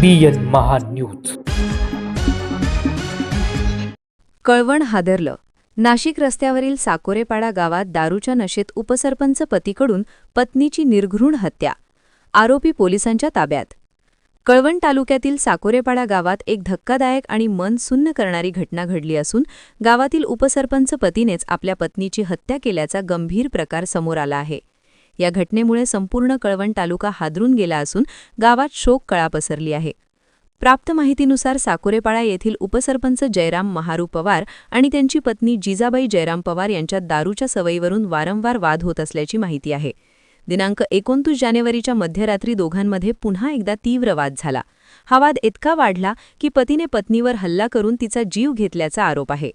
BN महान news. Kalwan हादरलं. Nashik रस्त्यावरील साकोरेपाडा गावात दारूच्या नशेत उपसरपंच पतीकडून पत्नीची निर्घृण हत्या. आरोपी पोलिसांच्या ताब्यात. कळवण तालुक्यातील साकोरेपाडा गावात एक धक्कादायक आणि मन सुन्न करणारी घटना घडली असून गावातील उपसरपंच पतीनेच आपल्या पत्नीची हत्या केल्याचा गंभीर प्रकार समोर आला आहे. या घटनेमुळे संपूर्ण कळवण तालुका हादरून गेला असून गावात शोक कळा पसरली आहे. प्राप्त माहितीनुसार साकोरेपाळा येथील उपसरपंच जयराम महारू पवार आणि त्यांची पत्नी जिजाबाई जयराम पवार यांच्यात दारूच्या सवयीवरून वारंवार वाद होत असल्याची माहिती आहे. दिनांक एकोणतीस जानेवारीच्या मध्यरात्री दोघांमध्ये पुन्हा एकदा तीव्र वाद झाला. हा वाद इतका वाढला की पतीने पत्नीवर हल्ला करून तिचा जीव घेतल्याचा आरोप आहे.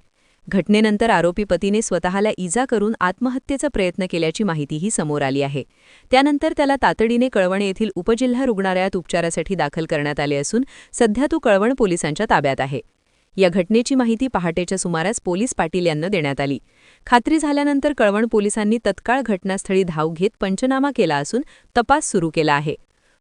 घटनेनंतर आरोपी पतीने स्वतःला इजा करून आत्महत्येचा प्रयत्न केल्याची माहितीही समोर आली आहे. त्यानंतर त्याला तातडीने कळवण येथील उपजिल्हा रुग्णालयात उपचारासाठी दाखल करण्यात आले असून सध्या तो कळवण पोलिसांच्या ताब्यात आहे. या घटनेची माहिती पहाटेच्या सुमारास पोलीस पाटील यांना देण्यात आली. खात्री झाल्यानंतर कळवण पोलिसांनी तत्काळ घटनास्थळी धाव घेत पंचनामा केला असून तपास सुरू केला आहे.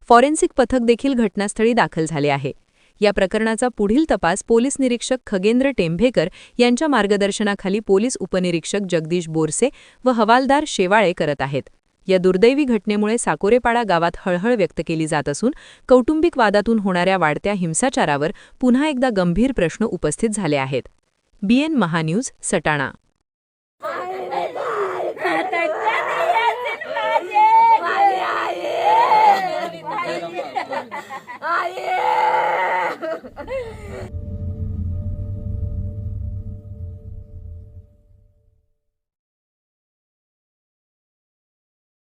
फॉरेन्सिक पथक देखील घटनास्थळी दाखल झाले आहे. या प्रकरणाचा पुढील तपास पोलीस निरीक्षक खगेंद्र टेंभेकर यांच्या मार्गदर्शनाखाली पोलीस उपनिरीक्षक जगदीश बोरसे व हवालदार शेवाळे करत आहेत. या दुर्दैवी घटनेमुळे साकोरेपाडा गावात हळहळ व्यक्त केली जात असून कौटुंबिक वादातून होणाऱ्या वाढत्या हिंसाचारावर पुन्हा एकदा गंभीर प्रश्न उपस्थित झाले आहेत. बीएन महान्यूज सटाणा. 呵 呵